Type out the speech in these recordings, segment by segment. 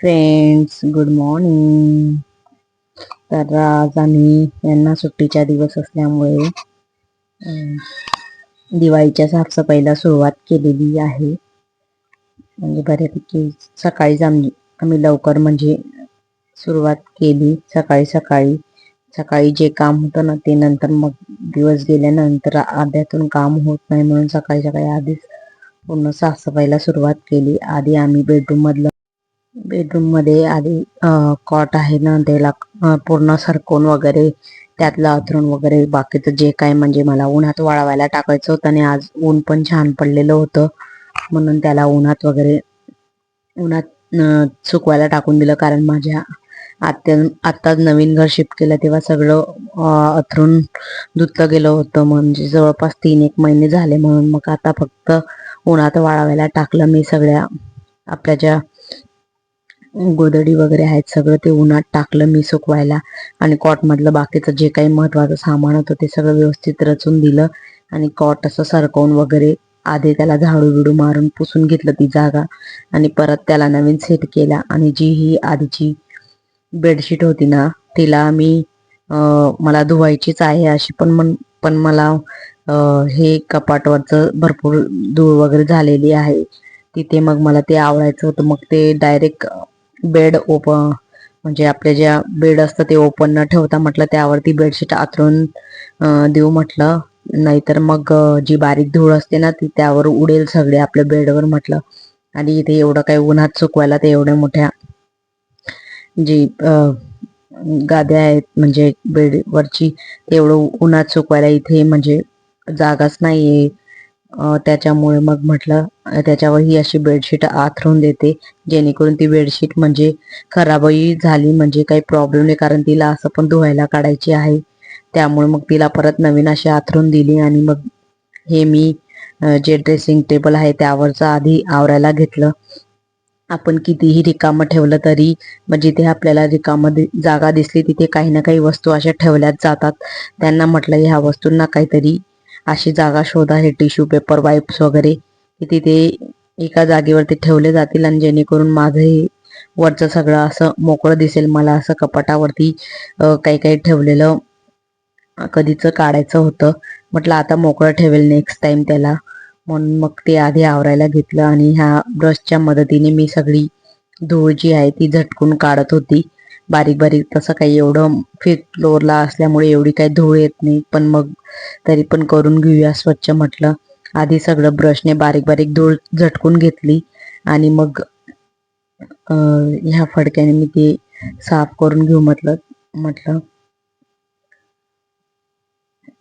Friends good morning तर आज आम्ही यांना सुट्टीचा दिवस असल्यामुळे दिवाळीच्या साफसफाईला सुरुवात केलेली आहे. म्हणजे बऱ्यापैकी सकाळीच आम्ही आम्ही लवकर म्हणजे सुरुवात केली. सकाळी सकाळी सकाळी जे काम होतं ना ते नंतर मग दिवस गेल्यानंतर अर्ध्यातून काम होत नाही म्हणून सकाळी सकाळी आधीच पूर्ण साफसफाईला सुरुवात केली. आधी आम्ही बेडरूम मधलं बेडरूममध्ये आधी कॉट आहे ना त्याला पूर्ण सरकोन वगैरे त्यातलं अथरून वगैरे बाकीचं जे काय म्हणजे मला उन्हात वाळवायला टाकायचं होतं आणि आज ऊन पण छान पडलेलं होतं. म्हणून त्याला उन्हात वगैरे उन्हात सुकवायला टाकून दिलं. कारण माझ्या आत्या आत्ताच नवीन घर शिफ्ट केलं तेव्हा सगळं अथरून धुतलं गेलं होतं. म्हणजे जवळपास तीन एक महिने झाले म्हणून मग आता फक्त उन्हात वाळवायला टाकलं मी सगळ्या आपल्या ज्या गोदडी वगैरे आहेत सगळं ते उन्हात टाकलं मी सुकवायला. आणि कॉटमधलं बाकीचं जे काही महत्वाचं सामान होतं ते सगळं व्यवस्थित रचून दिलं. आणि कॉट असं सरकवून वगैरे आधी त्याला झाडू बिडू मारून पुसून घेतलं ती जागा. आणि परत त्याला नवीन सेट केला. आणि जी ही आधीची बेडशीट होती ना तिला मी मला धुवायचीच आहे अशी पण मन पण मला हे कपाटवरचं भरपूर धूळ वगैरे झालेली आहे. तिथे मग मला ते आवडायचं होतं. मग ते डायरेक्ट बेड ओपन म्हणजे आपले ज्या बेड असतं ते ओपन न ठेवता म्हटलं त्यावरती बेडशीट आतरून देऊ म्हटलं. नाहीतर मग जी बारीक धूळ असते ना ती त्यावर उडेल सगळे आपल्या बेडवर म्हटलं. आणि इथे एवढं काही उन्हात सुकवायला ते एवढ्या मोठ्या जी गाद्या आहेत म्हणजे बेडवरची एवढं उन्हात सुकवायला इथे म्हणजे जागाच नाहीये. आहे त्याच्यामुळे मग म्हटलं त्याच्यावर ही अशी बेडशीट आथरून देते. जेणेकरून ती बेडशीट म्हणजे खराबही झाली म्हणजे काही प्रॉब्लेम नाही कारण तिला असं पण धुवायला काढायची आहे. त्यामुळे मग तिला परत नवीन अशी आथरून दिली आणि मग हे मी जे ड्रेसिंग टेबल आहे त्यावरचं आधी आवरायला घेतलं. आपण कितीही रिकामं ठेवलं तरी मग जिथे आपल्याला रिकामं जागा दिसली तिथे काही ना काही वस्तू अशा ठेवल्याच जातात. त्यांना म्हटलं ह्या वस्तूंना काहीतरी अशी जागा शोधा हे टिश्यू पेपर वाईप्स वगैरे की तिथे एका जागेवरती ठेवले जातील आणि जेणेकरून माझंही वरचं सगळं असं मोकळं दिसेल. मला असं कपाटावरती काही काही ठेवलेलं कधीचं काढायचं होतं. म्हटलं आता मोकळं ठेवेल नेक्स्ट टाइम त्याला. म्हणून मग ते आधी आवरायला घेतलं आणि ह्या ब्रशच्या मदतीने मी सगळी धूळ जी आहे ती झटकून काढत होती. बारीक बारीक तसं काही एवढं फिफ्थ फ्लोअरला असल्यामुळे एवढी काही धूळ येत नाही. पण मग तरी पण करून घेऊया स्वच्छ म्हटलं. आधी सगळं ब्रशने बारीक बारीक धूळ झटकून घेतली आणि मग ह्या फडक्याने मी ते साफ करून घेऊ म्हटलं म्हटलं.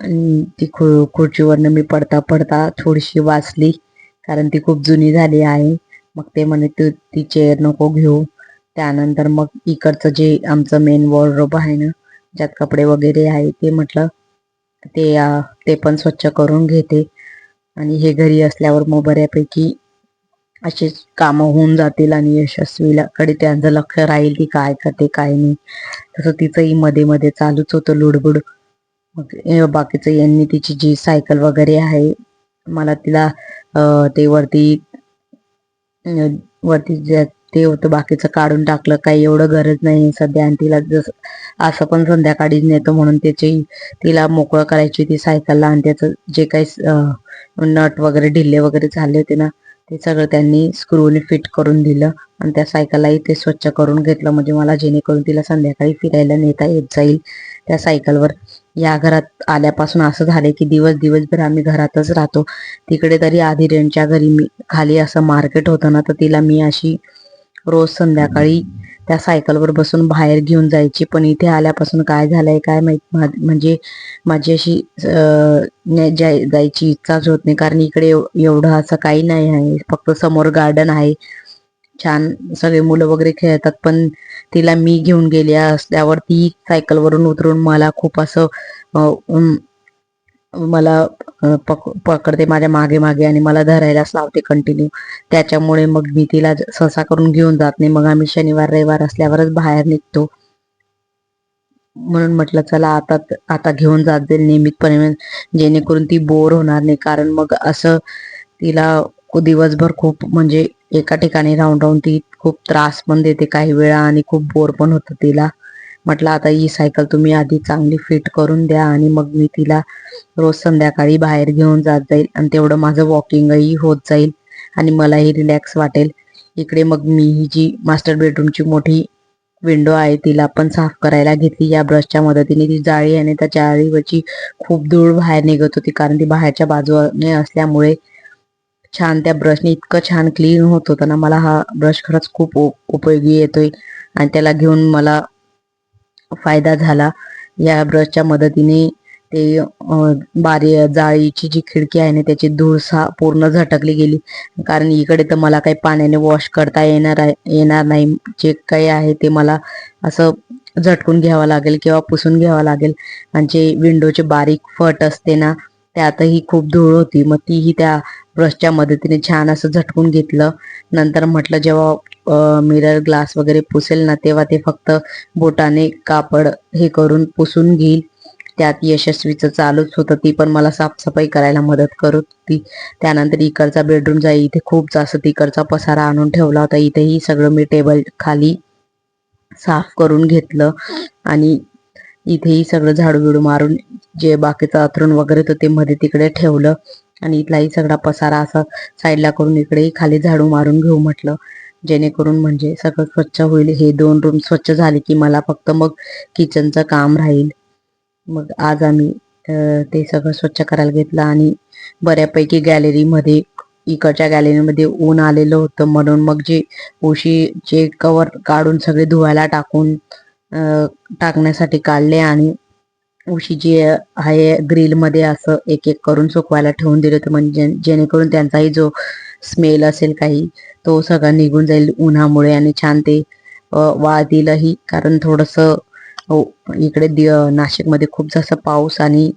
आणि ती खु खुर्चीवरनं मी पडता पडता थोडीशी वाचली कारण ती खूप जुनी झाली आहे. मग ते म्हणे तू ती चेअर नको घेऊ. त्यानंतर मग इकडचं जे आमचं मेन वॉर्डरोब आहे ना ज्यात कपडे वगैरे आहे ते म्हटलं ते ते पण स्वच्छ करून घेते. आणि हे घरी असल्यावर मग बऱ्यापैकी असेच कामं होऊन जातील आणि यशस्वीला कडे त्यांचं लक्ष राहील की काय करते काय नाही. तसं तिचंही मध्ये मध्ये चालूच होतं लुडबुड. मग बाकीचं यांनी तिची जी सायकल वगैरे आहे मला तिला ते वरती वरती ज्या ते होतं बाकीचं काढून टाकलं काही एवढं गरज नाही. सध्या आणि तिला जसं असं पण संध्याकाळीच नेतो म्हणून त्याची तिला मोकळं करायची ती सायकलला आणि त्याचं जे काही नट वगैरे ढिल्ले वगैरे झाले होते ना ते सगळं त्यांनी स्क्रूने फिट करून दिलं आणि त्या सायकललाही ते स्वच्छ करून घेतलं. म्हणजे मला जेणेकरून तिला संध्याकाळी फिरायला नेता येत जाईल त्या सायकलवर. या घरात आल्यापासून असं झाले की दिवस दिवसभर आम्ही घरातच राहतो. तिकडे तरी आधी रेंटच्या घरी मी खाली असं मार्केट होतं ना तर तिला मी अशी रोज संध्याकाळी त्या सायकलवर बसून बाहेर घेऊन जायची. पण इथे आल्यापासून काय झालंय काय माहीत? म्हणजे माझी अशी जाय- जायची इच्छाच होत नाही. कारण इकडे एवढं असं काही नाही आहे. फक्त समोर गार्डन आहे. छान सगळे मुलं वगैरे खेळतात. पण तिला मी घेऊन गेले असल्यावर ती सायकलवरून उतरून मला खूप असं मला पक पकडते माझ्या मागे मागे आणि मला धरायलाच लावते कंटिन्यू त्याच्यामुळे मग मी तिला सहसा करून घेऊन जात नाही. मग आम्ही शनिवार रविवार असल्यावरच बाहेर निघतो. म्हणून म्हटलं चला आता आता घेऊन जात जाईल नियमितपणे. जेणेकरून ती बोर होणार नाही. कारण मग असं तिला दिवसभर खूप म्हणजे एका ठिकाणी राहून राहून ती खूप त्रास पण देते काही वेळा आणि खूप बोर पण होतं तिला. म्हटलं आता ही सायकल तुम्ही आधी चांगली फिट करून द्या आणि मग मी तिला रोज संध्याकाळी बाहेर घेऊन जात जाईल आणि तेवढं माझं वॉकिंगही होत जाईल आणि मलाही रिलॅक्स वाटेल. इकडे मग मी ही जी मास्टर बेडरूमची मोठी विंडो आहे तिला पण साफ करायला घेतली. या ब्रशच्या मदतीने ती जाळी आणि त्या जाळीवरची खूप धूळ बाहेर निघत होती कारण ती बाहेरच्या बाजूने असल्यामुळे छान त्या ब्रशने इतकं छान क्लीन होत होतं ना मला हा ब्रश खरंच खूप उप- उपयोगी येतोय. आणि त्याला घेऊन मला फायदा झाला. या ब्रशच्या मदतीने ते बारी जाळीची जी खिडकी आहे ना त्याची धूळ सा पूर्ण झटकली गेली. कारण इकडे तर मला काही पाण्याने वॉश करता येणार आहे येणार नाही. जे काही आहे ते मला असं झटकून घ्यावं लागेल किंवा पुसून घ्यावं लागेल. आणि जे विंडोचे बारीक फट असते ना त्यातही खूप धूळ होती. मग तीही त्या ब्रशच्या मदतीने छान असं झटकून घेतलं. नंतर म्हटलं जेव्हा मिरर ग्लास वगैरे पुसेल ना तेव्हा ते फक्त बोटाने कापड हे करून पुसून घेईल. त्यात यशस्वीचं चालूच होतं. ती पण मला साफसफाई करायला मदत करत होती. त्यानंतर इकडचा बेडरूम जाई इथे खूप जास्त तिकडचा पसारा आणून ठेवला होता. इथेही सगळं मी टेबल खाली साफ करून घेतलं. आणि इथेही सगळं झाडू बिडू मारून जे बाकीचं अथरून वगैरे होतं ते मध्ये तिकडे ठेवलं. आणि इथलाही सगळा पसारा असा साईडला करून इकडेही खाली झाडू मारून घेऊ म्हटलं. जेणेकरून म्हणजे सगळं स्वच्छ होईल. हे दोन रूम स्वच्छ झाले की मला फक्त मग किचनचं काम राहील. मग आज आम्ही ते सगळं स्वच्छ करायला घेतलं आणि बऱ्यापैकी गॅलरीमध्ये इकडच्या गॅलरीमध्ये ऊन आलेलं होतं. म्हणून मग जे उशीचे कवर काढून सगळे धुवायला टाकून टाकण्यासाठी काढले आणि उशी जी आहे ग्रीलमध्ये असं एक एक करून सुकवायला ठेवून दिलं होतं. म्हणजे जेणेकरून त्यांचाही जो स्मेल असेल काही तो सगळा निघून जाईल उन्हामुळे आणि छान ते वाळतीलही. कारण थोडस हो, इकडे दि- नाशिकमध्ये खूप जास्त पाऊस आणि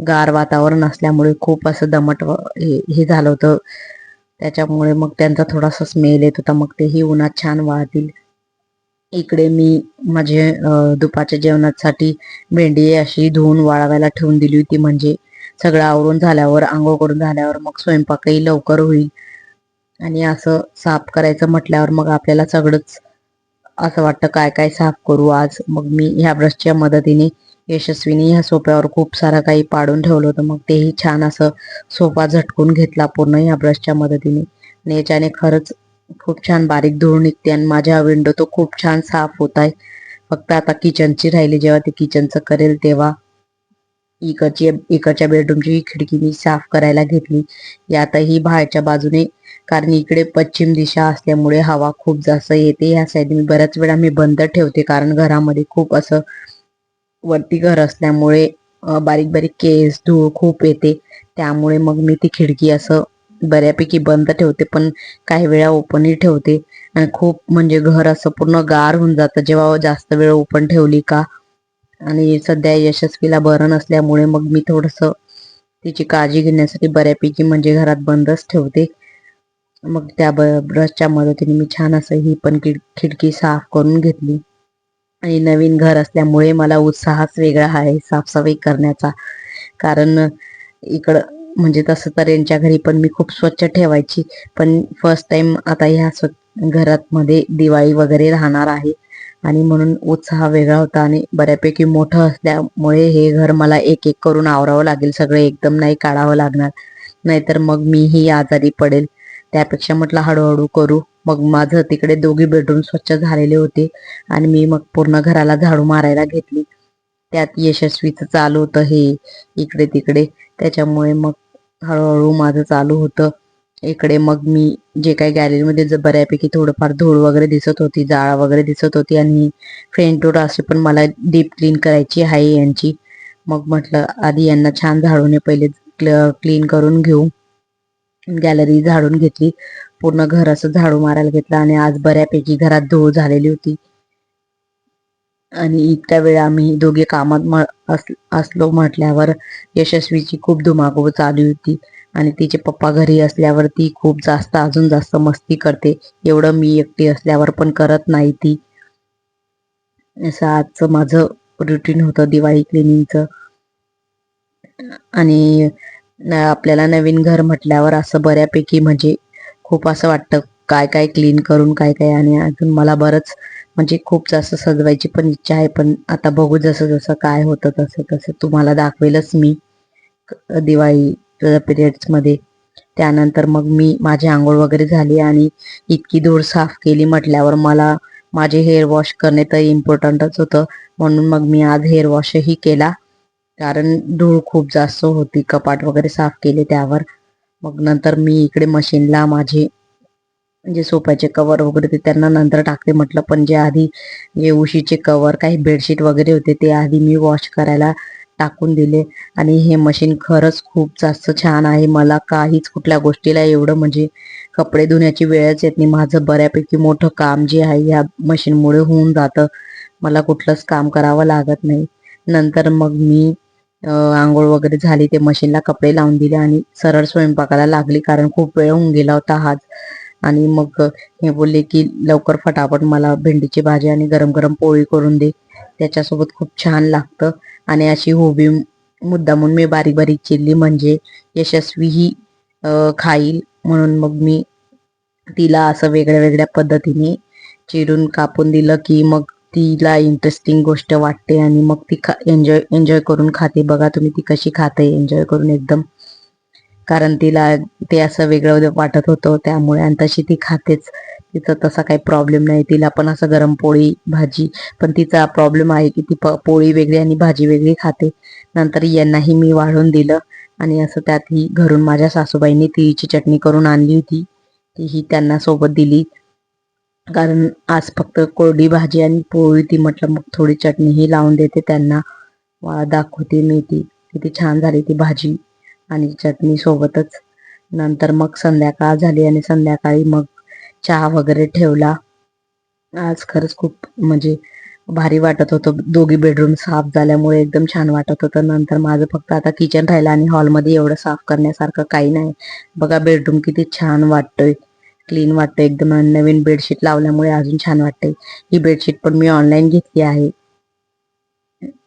गार वातावरण असल्यामुळे खूप असं दमट हे हे झालं होतं. त्याच्यामुळे मग त्यांचा थोडासा स्मेल येत होता. मग तेही उन्हात छान वाळतील. इकडे मी माझे दुपारच्या जेवणासाठी भेंडी अशी धुवून वाळवायला ठेवून दिली होती. म्हणजे सगळं आवरून झाल्यावर आंघोळ करून झाल्यावर मग स्वयंपाकही लवकर होईल. आणि असं साफ करायचं म्हटल्यावर मग आपल्याला सगळंच असं वाटतं काय काय साफ करू आज? मग मी ह्या ब्रशच्या मदतीने यशस्वीने ह्या सोप्यावर खूप सारं काही पाडून ठेवलं होतं. मग तेही छान असं सोफा झटकून घेतला पूर्ण ह्या ब्रशच्या मदतीने. आणि याच्याने खरंच खूप छान बारीक धूळ निघते आणि माझ्या विंडो तो खूप छान साफ होत आहे. फक्त आता किचनची राहिली जेव्हा ते किचनचं करेल तेव्हा इकडची इकडच्या बेडरूमची खिडकी मी साफ करायला घेतली. यातही बाहेरच्या बाजूने कारण इकडे पश्चिम दिशा असल्यामुळे हवा खूप जास्त येते. या साईड मी बऱ्याच वेळा मी बंद ठेवते कारण घरामध्ये खूप असं वरती घर असल्यामुळे बारीक बारीक केस धूळ खूप येते. त्यामुळे मग मी ती खिडकी असं बऱ्यापैकी बंद ठेवते पण काही वेळा ओपनही ठेवते. आणि खूप म्हणजे घर असं पूर्ण गार होऊन जातं. जेव्हा जास्त वेळ ओपन ठेवली का? आणि सध्या यशस्वीला बरं नसल्यामुळे मग मी थोडस तिची काळजी घेण्यासाठी बऱ्यापैकी म्हणजे घरात बंदच ठेवते. मग त्या ब- ब्रशच्या मदतीने मी छान असं ही पण खिड- खिडकी साफ करून घेतली. आणि नवीन घर असल्यामुळे मला उत्साहच वेगळा आहे साफसफाई करण्याचा. कारण इकडं म्हणजे तसं तर यांच्या घरी पण मी खूप स्वच्छ ठेवायची. पण फर्स्ट टाइम आता ह्या स्व- घरात मध्ये दिवाळी वगैरे राहणार आहे. आणि म्हणून उत्साह वेगळा होता आणि बऱ्यापैकी मोठं असल्यामुळे हे घर मला एक एक करून आवरावं लागेल. सगळं एकदम नाही काढावं लागणार. नाहीतर मग मीही आजारी पडेल. त्यापेक्षा म्हटलं हळूहळू करू. मग माझं तिकडे दोघी बेडरूम स्वच्छ झालेले होते. आणि मी मग पूर्ण घराला झाडू मारायला घेतली. त्यात यशस्वीचं चालू होतं हे इकडे तिकडे त्याच्यामुळे मग हळूहळू माझं चालू होतं. इकडे मग मी जे काही गॅलरीमध्ये बऱ्यापैकी थोडंफार धूळ वगैरे दिसत होती जाळ वगैरे दिसत होती आणि फ्रंट डोर असे पण मला डीप क्लीन करायची आहे यांची. मग म्हटलं आधी यांना छान झाडूने पहिले क्लीन करून घेऊ. गॅलरी झाडून घेतली. पूर्ण घर असं झाडू मारायला घेतलं आणि आज बऱ्यापैकी घरात धूळ झालेली होती. आणि इतक्या वेळ आम्ही दोघे कामात असलो म्हटल्यावर यशस्वीची खूप धुमाकूळ चालू होती. आणि तिचे पप्पा घरी असल्यावर ती खूप जास्त अजून जास्त मस्ती करते. एवढं मी एकटी असल्यावर पण करत नाही ती. असं आजचं माझं रुटीन होतं दिवाळी क्लिनिंगचं आणि आपल्याला नवीन घर म्हटल्यावर असं बऱ्यापैकी म्हणजे खूप असं वाटतं काय काय क्लीन करून काय काय आणि अजून मला बरंच म्हणजे खूप जास्त सजवायची पण इच्छा आहे पण आता बघू जसं जसं काय होतं तसं तसं तुम्हाला दाखवेलच मी दिवाळी पिरियड्समध्ये त्यानंतर मग मी माझी आंघोळ वगैरे झाली आणि इतकी धूळ साफ केली म्हटल्यावर मला माझे हेअर वॉश करणे तर इम्पॉर्टंटच होतं. म्हणून मग मी आज हेअर वॉशही केला. कारण धूळ खूप जास्त होती कपाट वगैरे साफ केले त्यावर. मग नंतर मी इकडे मशीनला माझे म्हणजे सोफ्याचे कवर वगैरे ते त्यांना नंतर टाकते म्हटलं पण जे आधी जे उशीचे कवर काही बेडशीट वगैरे होते ते आधी मी वॉश करायला टाकून दिले. आणि हे मशीन खरंच खूप जास्त छान आहे. मला काहीच कुठल्या गोष्टीला एवढं म्हणजे कपडे धुण्याची वेळच येत नाही. माझं बऱ्यापैकी मोठं काम जे आहे या मशीनमुळे होऊन जातं. मला कुठलंच काम करावं लागत नाही. नंतर मग मी आंघोळ वगैरे झाली ते मशीनला कपडे लावून दिले आणि सरळ स्वयंपाकाला लागली. कारण खूप वेळ होऊन गेला होता हात आणि मग हे बोलले की लवकर फटाफट मला भेंडीची भाजी आणि गरम गरम पोळी करून दे. त्याच्यासोबत खूप छान लागतं. आणि अशी होबी मुद्दामून मी बारीक बारीक चिरली म्हणजे यशस्वीही खाईल. म्हणून मग मी तिला असं वेगळ्या वेगळ्या पद्धतीने चिरून कापून दिलं की मग तिला इंटरेस्टिंग गोष्ट वाटते आणि मग ती खा एन्जॉय एन्जॉय करून खाते. बघा तुम्ही ती कशी खाते एन्जॉय करून एकदम कारण तिला ते असं वेगळं वाटत होतं त्यामुळे. आणि तशी ती खातेच. तिचा तसा काही प्रॉब्लेम नाही. तिला पण असं गरम पोळी भाजी पण तिचा प्रॉब्लेम आहे की ती पोळी वेगळी आणि भाजी वेगळी खाते. नंतर यांनाही मी वाढून दिलं. आणि असं त्यातही घरून माझ्या सासूबाईंनी तिळीची चटणी करून आणली होती. तीही त्यांना सोबत दिली. कारण आज फक्त कोरडी भाजी आणि पोळी ती म्हटलं मग थोडी चटणीही लावून देते त्यांना. दाखवते मी ती. किती छान झाली ती भाजी. आणि चटणी सोबतच नंतर मग संध्याकाळ झाली आणि संध्याकाळी मग चहा वगैरे ठेवला. आज खरंच खूप म्हणजे भारी वाटत होतं. दोघी बेडरूम साफ झाल्यामुळे एकदम छान वाटत होतं. नंतर माझं फक्त आता किचन राहिलं आणि हॉलमध्ये एवढं साफ करण्यासारखं काही नाही. बघा बेडरूम किती छान वाटतोय. क्लीन वाटतंय. एकदम नवीन बेडशीट लावल्यामुळे अजून छान वाटतंय. ही बेडशीट पण मी ऑनलाईन घेतली आहे.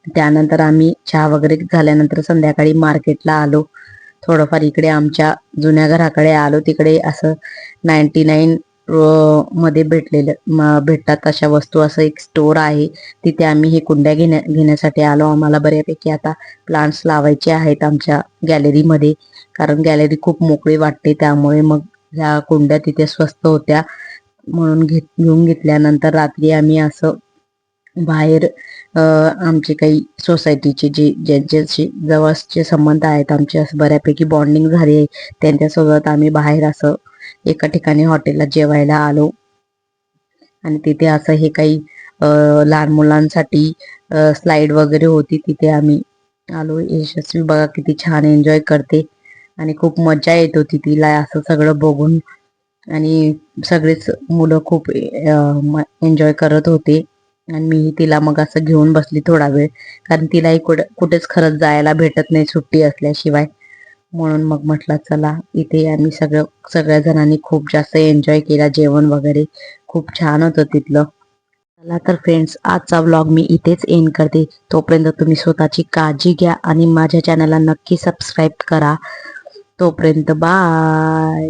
त्यानंतर आम्ही चहा वगैरे झाल्यानंतर संध्याकाळी मार्केटला आलो. थोडंफार इकडे आमच्या जुन्या घराकडे आलो तिकडे असं नाईन्टी नाईन मध्ये भेटलेलं भेटतात अशा वस्तू. असं एक स्टोर आहे. तिथे आम्ही हे कुंड्या घेण्या घेण्यासाठी आलो. आम्हाला बऱ्यापैकी आता प्लांट्स लावायचे आहेत आमच्या गॅलरीमध्ये कारण गॅलरी खूप मोकळी वाटते. त्यामुळे मग ह्या कुंड्या तिथे स्वस्त होत्या म्हणून घेत घेऊन घेतल्यानंतर रात्री आम्ही असं बाहेर आमचे काही सोसायटीचे जे ज्यांच्याशी जवळचे संबंध आहेत आमचे असं बऱ्यापैकी बॉन्डिंग झाली आहे. त्यांच्यासोबत आम्ही बाहेर असं एका ठिकाणी हॉटेलला जेवायला आलो. आणि तिथे असं हे काही लहान मुलांसाठी स्लाइड वगैरे होती तिथे आम्ही आलो. यशस्वी बघा किती छान एन्जॉय करते. आणि खूप मजा येत होती तिला असं सगळं बघून. आणि सगळेच मुलं खूप एन्जॉय करत होते. आणि मी तिला मग असं घेऊन बसली थोडा वेळ. कारण तिलाही कुठे कुठेच खरंच जायला भेटत नाही सुट्टी असल्याशिवाय. म्हणून मग म्हटलं चला इथे आम्ही सगळं सगळ्या जणांनी खूप जास्त एन्जॉय केला जेवण वगैरे. खूप छान होतं तिथलं. चला तर फ्रेंड्स आजचा व्लॉग मी इथेच एंड करते. तोपर्यंत तुम्ही स्वतःची काळजी घ्या आणि माझ्या चॅनलला नक्की सबस्क्राईब करा. तोपर्यंत बाय